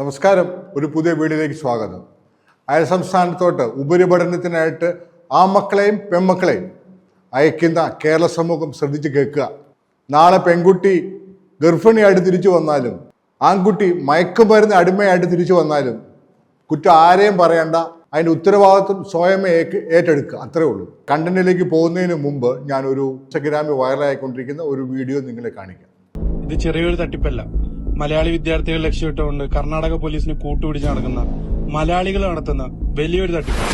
നമസ്കാരം. ഒരു പുതിയ വീഡിയോയിലേക്ക് സ്വാഗതം. അയൽ സംസ്ഥാനത്തോട്ട് ഉപരിപഠനത്തിനായിട്ട് ആ മക്കളെയും പെൺമക്കളെയും അയക്കുന്ന കേരള സമൂഹം ശ്രദ്ധിച്ച് കേൾക്കുക. നാളെ പെൺകുട്ടി ഗർഭിണിയായിട്ട് തിരിച്ചു വന്നാലും ആൺകുട്ടി മയക്കുമരുന്ന് അടിമയായിട്ട് തിരിച്ചു വന്നാലും കുറ്റം ആരെയും പറയണ്ട. അതിന്റെ ഉത്തരവാദിത്വം സ്വയമേ ഏറ്റെടുക്കുക. അത്രേ ഉള്ളൂ. കണ്ടന്റിലേക്ക് പോകുന്നതിന് മുമ്പ് ഞാൻ ഒരു ഇൻസ്റ്റഗ്രാമിൽ വൈറലായിക്കൊണ്ടിരിക്കുന്ന ഒരു വീഡിയോ നിങ്ങളെ കാണിക്കാം. ഇത് ചെറിയൊരു തട്ടിപ്പല്ല. മലയാളി വിദ്യാർത്ഥികൾ ലക്ഷ്യമിട്ടുകൊണ്ട് കർണാടക പോലീസിന് കൂട്ടുപിടിച്ച് നടക്കുന്ന മലയാളികൾ നടത്തുന്ന വലിയൊരു തട്ടിപ്പ്.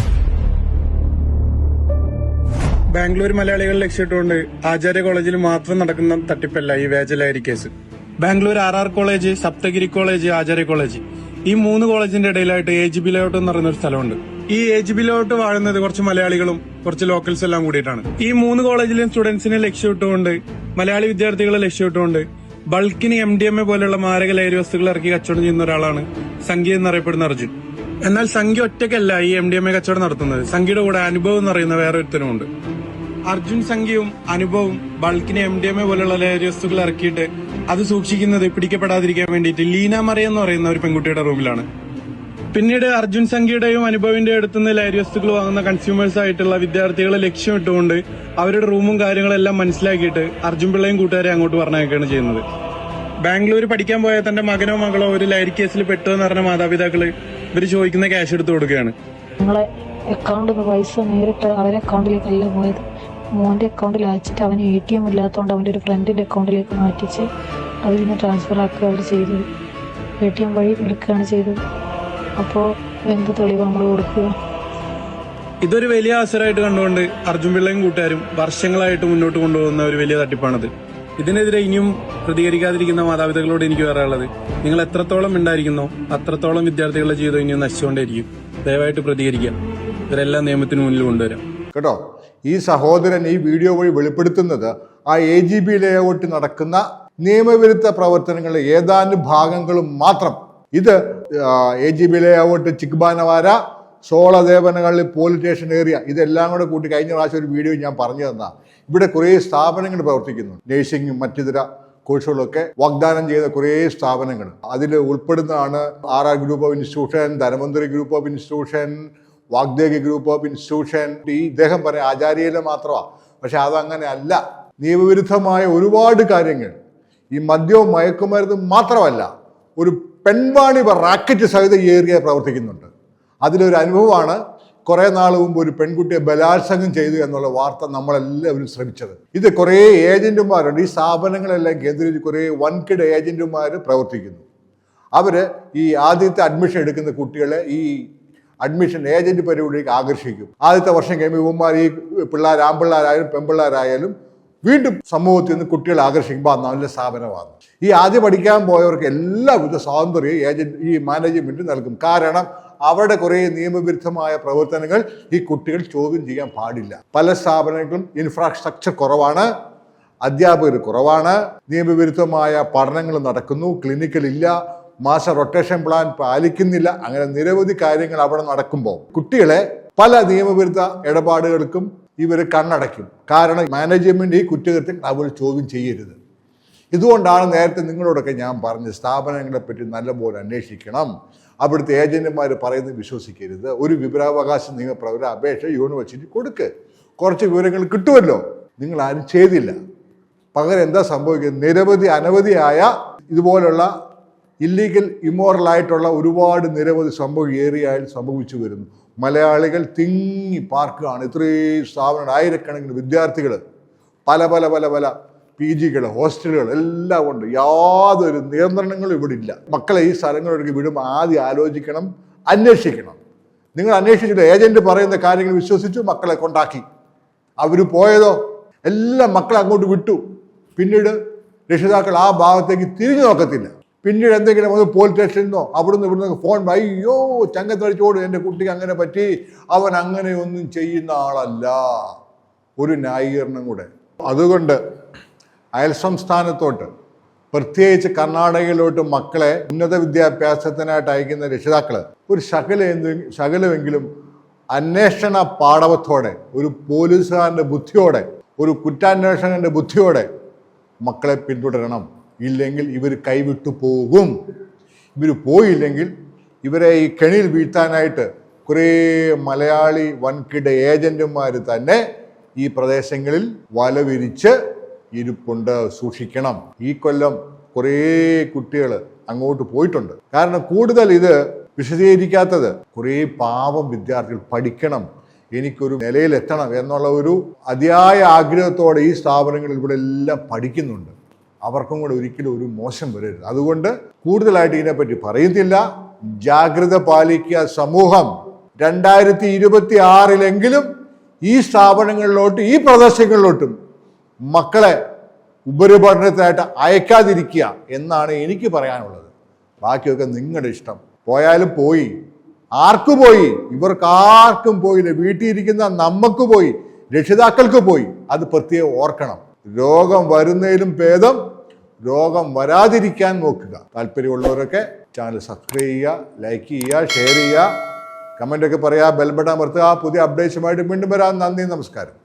ബാംഗ്ലൂർ മലയാളികൾ ലക്ഷ്യമിട്ടുകൊണ്ട് ആചാര്യ കോളേജിൽ മാത്രം നടക്കുന്ന തട്ടിപ്പല്ല ഈ വേജലഹരി case. Bangalore R R college Saptagiri college Acharya college. ഈ മൂന്ന് കോളേജിന്റെ ഇടയിലായിട്ട് എ ജി ബി ലോട്ട് എന്ന് പറയുന്ന ഒരു സ്ഥലമുണ്ട്. ഈ എ ജി ബി ലോട്ട് വാഴുന്നത് കുറച്ച് മലയാളികളും കുറച്ച് ലോക്കൽസ് എല്ലാം കൂടിയിട്ടാണ്. ഈ മൂന്ന് കോളേജിലെയും സ്റ്റുഡൻസിനെ ലക്ഷ്യമിട്ടുകൊണ്ട് മലയാളി വിദ്യാർത്ഥികളെ ലക്ഷ്യമിട്ടുകൊണ്ട് ബൾക്കിന് എം ഡി എം എ പോലെയുള്ള മാരക ലഹരി വസ്തുക്കൾ ഇറക്കി കച്ചവടം ചെയ്യുന്ന ഒരാളാണ് സംഖ്യ എന്നറിയപ്പെടുന്ന അർജുൻ. എന്നാൽ സംഖ്യ ഒറ്റയ്ക്കല്ല ഈ എം ഡി എം എ കച്ചവടം നടത്തുന്നത്. സംഖ്യയുടെ കൂടെ അനുഭവം എന്ന് പറയുന്ന വേറെ ഒരുത്തനുമുണ്ട് അർജുൻ സംഖ്യയും അനുഭവവും ബൾക്കിന് എം ഡി എം എ പോലെയുള്ള ലഹരി വസ്തുക്കൾ ഇറക്കിയിട്ട് അത് സൂക്ഷിക്കുന്നത് പിടിക്കപ്പെടാതിരിക്കാൻ വേണ്ടിയിട്ട് ലീന മറിയ എന്ന് പറയുന്ന ഒരു പെൺകുട്ടിയുടെ റൂമിലാണ്. പിന്നീട് അർജുൻ സംഖ്യയുടെയും അനുഭവിന്റെ അടുത്തുനിന്ന് ലഹരി വസ്തുക്കൾ വാങ്ങുന്ന കൺസ്യൂമേഴ്സ് ആയിട്ടുള്ള വിദ്യാർത്ഥികളെ ലക്ഷ്യമിട്ടുകൊണ്ട് അവരുടെ റൂമും കാര്യങ്ങളെല്ലാം മനസ്സിലാക്കിയിട്ട് അർജുൻ പിള്ളയും കൂട്ടുകാരെ അങ്ങോട്ട് പറഞ്ഞയക്കുകയാണ് ചെയ്യുന്നത്. ബാംഗ്ലൂർ പഠിക്കാൻ പോയ തന്റെ മകനോ മകളോ ഒരു ലഹരി കേസിൽ പെട്ടു എന്ന് പറഞ്ഞ മാതാപിതാക്കൾ ഇവർ ചോദിക്കുന്ന ക്യാഷ് എടുത്തു കൊടുക്കുകയാണ്. ഞങ്ങളെ അക്കൗണ്ടിൽ പൈസ നേരിട്ട് അവരെ അക്കൗണ്ടിലേക്കല്ല പോയത്. മോന്റെ അക്കൗണ്ടിൽ അയച്ചിട്ട് അവന് എ ടി എം ഇല്ലാത്തതുകൊണ്ട് അവന്റെ ഒരു ഫ്രണ്ടിന്റെ അക്കൗണ്ടിലേക്ക് മാറ്റിച്ച് അതിൽ നിന്ന് ട്രാൻസ്ഫർ ആക്കുക അവർ ചെയ്തത്. എ ടി എം വഴി എടുക്കുകയാണ് ചെയ്തത്. അപ്പോൾ എന്ത് തെളിവ് നമ്മൾ കൊടുക്കുക? ഇതൊരു വലിയ അവസരമായിട്ട് കണ്ടുകൊണ്ട് അർജുൻ പിള്ളയും കൂട്ടുകാരും വർഷങ്ങളായിട്ട് മുന്നോട്ട് കൊണ്ടുപോകുന്ന ഒരു വലിയ തട്ടിപ്പാണത്. ഇതിനെതിരെ ഇനിയും പ്രതികരിക്കാതിരിക്കുന്ന മാതാപിതാക്കളോട് എനിക്ക് പറയാനുള്ളത് നിങ്ങൾ എത്രത്തോളം ഉണ്ടായിരിക്കുന്നോ അത്രത്തോളം വിദ്യാർത്ഥികളുടെ ജീവിതം ഇനിയും നശിച്ചുകൊണ്ടേയിരിക്കും. ദയവായിട്ട് പ്രതികരിക്കുക. ഇവരെല്ലാം നിയമത്തിന് മുന്നിൽ കൊണ്ടുവരാം. കേട്ടോ? ഈ സഹോദരൻ ഈ വീഡിയോ വഴി വെളിപ്പെടുത്തുന്നത് ആ എ ജി ബി ലേഔട്ട് നടക്കുന്ന നിയമവിരുദ്ധ പ്രവർത്തനങ്ങളുടെ ഏതാനും ഭാഗങ്ങളും മാത്രം ഇത് A G B layout Chikbanavara സോളദേവനകളിൽ police station area ഇതെല്ലാം കൂടെ കൂട്ടി കഴിഞ്ഞ പ്രാവശ്യം ഒരു വീഡിയോ ഞാൻ പറഞ്ഞു തന്നാ. ഇവിടെ കുറേ സ്ഥാപനങ്ങൾ പ്രവർത്തിക്കുന്നു. നേഴ്സിംഗും മറ്റിതര കോഴ്സുകളൊക്കെ വാഗ്ദാനം ചെയ്ത കുറേ സ്ഥാപനങ്ങൾ. അതിൽ ഉൾപ്പെടുന്നതാണ് R R group of institution ധനമന്ത്രി group of institution Vydehi group of institution ഈ ഇദ്ദേഹം പറയാം ആചാര്യയിലെ മാത്രമാണ് പക്ഷെ അതങ്ങനെ അല്ല. നിയമവിരുദ്ധമായ ഒരുപാട് കാര്യങ്ങൾ. ഈ മദ്യവും മയക്കുമരുന്നും മാത്രമല്ല. ഒരു പെൺവാണിഭ റാക്കറ്റ് സഹിതം ഈ ഏരിയ പ്രവർത്തിക്കുന്നുണ്ട്. അതിലൊരു അനുഭവമാണ് കുറേ നാൾ മുമ്പ് ഒരു പെൺകുട്ടിയെ ബലാത്സംഗം ചെയ്തു എന്നുള്ള വാർത്ത നമ്മളെല്ലാവരും ശ്രമിച്ചത്. ഇത് കുറേ ഏജന്റുമാരുണ്ട്. ഈ സ്ഥാപനങ്ങളെല്ലാം കേന്ദ്രീകരിച്ച് കുറേ വൻകിട ഏജന്റുമാർ പ്രവർത്തിക്കുന്നു. അവർ ഈ ആദ്യത്തെ അഡ്മിഷൻ എടുക്കുന്ന കുട്ടികളെ ഈ അഡ്മിഷൻ ഏജന്റ് പരിപാടിക്ക് ആകർഷിക്കും. ആദ്യത്തെ വർഷം കഴിയുമ്പോൾ ഇവന്മാർ ഈ പിള്ളേർ ആൺപിള്ളേരായാലും പെൺപിള്ളേരായാലും വീണ്ടും സമൂഹത്തിൽ നിന്ന് കുട്ടികളെ ആകർഷിക്കുമ്പോൾ നല്ല സ്ഥാപനമാണ്. ഈ ആദ്യം പഠിക്കാൻ പോയവർക്ക് എല്ലാവിധ സ്വാതന്ത്ര്യം ഏജന്റ് ഈ മാനേജ്മെന്റ് നൽകും. കാരണം അവരുടെ കുറേ നിയമവിരുദ്ധമായ പ്രവർത്തനങ്ങൾ ഈ കുട്ടികൾ ചോദ്യം ചെയ്യാൻ പാടില്ല. പല സ്ഥാപനങ്ങളും ഇൻഫ്രാസ്ട്രക്ചർ കുറവാണ് അധ്യാപകർ കുറവാണ് നിയമവിരുദ്ധമായ പഠനങ്ങൾ നടക്കുന്നു ക്ലിനിക്കൽ ഇല്ല മാസ റൊട്ടേഷൻ പ്ലാൻ പാലിക്കുന്നില്ല അങ്ങനെ നിരവധി കാര്യങ്ങൾ അവിടെ നടക്കുമ്പോൾ കുട്ടികളെ പല നിയമവിരുദ്ധ ഇടപാടുകൾക്കും ഇവർ കണ്ണടയ്ക്കും. കാരണം മാനേജ്മെന്റ് ഈ കുറ്റകൃത്യം അവർ ചോദ്യം ചെയ്യരുത്. ഇതുകൊണ്ടാണ് നേരത്തെ നിങ്ങളോടൊക്കെ ഞാൻ പറഞ്ഞത് സ്ഥാപനങ്ങളെപ്പറ്റി നല്ലപോലെ അന്വേഷിക്കണം. അവിടുത്തെ ഏജന്റുമാർ പറയുന്നത് വിശ്വസിക്കരുത്. ഒരു വിവരാവകാശ നിയമപ്രകാരം അപേക്ഷ യൂണിവേഴ്സിറ്റി കൊടുക്ക്. കുറച്ച് വിവരങ്ങൾ കിട്ടുമല്ലോ. നിങ്ങൾ ആരും ചെയ്തില്ല. പകരം എന്താ സംഭവിക്കുന്നത്? നിരവധി അനവധിയായ ഇതുപോലുള്ള ഇല്ലീഗൽ ഇമോറലായിട്ടുള്ള ഒരുപാട് നിരവധി സംഭവം ഏറിയായി സംഭവിച്ചു വരുന്നു. മലയാളികൾ തിങ്ങി പാർക്കുകയാണ്. ഇത്രയും സ്ഥാപനങ്ങൾ ആയിരക്കണക്കിന് വിദ്യാർത്ഥികൾ പല പല പല പല പി ജികൾ ഹോസ്റ്റലുകൾ എല്ലാം ഉണ്ട്. യാതൊരു നിയന്ത്രണങ്ങളും ഇവിടെ ഇല്ല. മക്കളെ ഈ സ്ഥലങ്ങളിലേക്ക് വിടുമ്പോൾ ആദ്യം ആലോചിക്കണം അന്വേഷിക്കണം. നിങ്ങൾ അന്വേഷിച്ചിട്ട് ഏജന്റ് പറയുന്ന കാര്യങ്ങൾ വിശ്വസിച്ചു മക്കളെ കൊണ്ടാക്കി. അവർ പോയതോ? എല്ലാം മക്കളെ അങ്ങോട്ട് വിട്ടു. പിന്നീട് രക്ഷിതാക്കൾ ആ ഭാഗത്തേക്ക് തിരിഞ്ഞു നോക്കത്തില്ല. പിന്നീട് എന്തെങ്കിലും ഒന്ന് പോലീസ് സ്റ്റേഷനിൽ നിന്നോ അവിടുന്ന് ഇവിടുന്ന് ഫോൺ അയ്യോ ചങ്കത്തടിച്ചോട് എന്റെ കുട്ടിക്ക് അങ്ങനെ പറ്റി. അവൻ അങ്ങനെയൊന്നും ചെയ്യുന്ന ആളല്ല. ഒരു ന്യായീകരണം കൂടെ. അതുകൊണ്ട് അയൽ സംസ്ഥാനത്തോട്ട് പ്രത്യേകിച്ച് കർണാടകയിലോട്ട് മക്കളെ ഉന്നത വിദ്യാഭ്യാസത്തിനായിട്ട് അയക്കുന്ന രക്ഷിതാക്കൾ ഒരു ശകല ശകലമെങ്കിലും അന്വേഷണ പാടവത്തോടെ ഒരു പോലീസുകാരന്റെ ബുദ്ധിയോടെ ഒരു കുറ്റാന്വേഷകന്റെ ബുദ്ധിയോടെ മക്കളെ പിന്തുടരണം. ഇല്ലെങ്കിൽ ഇവർ കൈവിട്ടു പോകും. ഇവർ പോയില്ലെങ്കിൽ ഇവരെ ഈ കെണിയിൽ വീഴ്ത്താനായിട്ട് കുറേ മലയാളി വൻകിട ഏജന്റുമാർ തന്നെ ഈ പ്രദേശങ്ങളിൽ വലവിരിച്ച് ഇരിപ്പുണ്ട്. സൂക്ഷിക്കണം. ഈ കൊല്ലം കുറേ കുട്ടികൾ അങ്ങോട്ട് പോയിട്ടുണ്ട്. കാരണം കൂടുതൽ ഇത് വിശദീകരിക്കാത്തത് കുറേ പാവം വിദ്യാർത്ഥികൾ പഠിക്കണം. എനിക്കൊരു നിലയിലെത്തണം എന്നുള്ള ഒരു അതിയായ ആഗ്രഹത്തോടെ ഈ സ്ഥാപനങ്ങളിൽ ഇവിടെ എല്ലാം പഠിക്കുന്നുണ്ട്. അവർക്കും കൂടെ ഒരിക്കലും ഒരു മോശം വരരുത്. അതുകൊണ്ട് കൂടുതലായിട്ട് ഇതിനെപ്പറ്റി പറയുന്നില്ല. ജാഗ്രത പാലിക്കുക സമൂഹം. രണ്ടായിരത്തി ഇരുപത്തി ആറിലെങ്കിലും ഈ സ്ഥാപനങ്ങളിലോട്ട് ഈ പ്രദേശങ്ങളിലോട്ടും മക്കളെ ഉപരിപഠനത്തിനായിട്ട് അയക്കാതിരിക്കുക എന്നാണ് എനിക്ക് പറയാനുള്ളത്. ബാക്കിയൊക്കെ നിങ്ങളുടെ ഇഷ്ടം. പോയാലും പോയി. ആർക്ക് പോയി? ഇവർക്ക് ആർക്കും പോയില്ല വീട്ടിൽ ഇരിക്കുന്ന നമുക്ക് പോയി. രക്ഷിതാക്കൾക്ക് പോയി. അത് പ്രത്യേകം ഓർക്കണം. രോഗം വരുന്നതിലും ഭേദം രോഗം വരാതിരിക്കാൻ നോക്കുക. താല്പര്യമുള്ളവരൊക്കെ ചാനൽ സബ്സ്ക്രൈബ് ചെയ്യുക ലൈക്ക് ചെയ്യുക ഷെയർ ചെയ്യുക. കമന്റൊക്കെ പറയുക ബെൽബട്ടൺ അമർത്തുക. പുതിയ അപ്ഡേറ്റ്സുമായിട്ട് വീണ്ടും വരാം. നന്ദി നമസ്കാരം.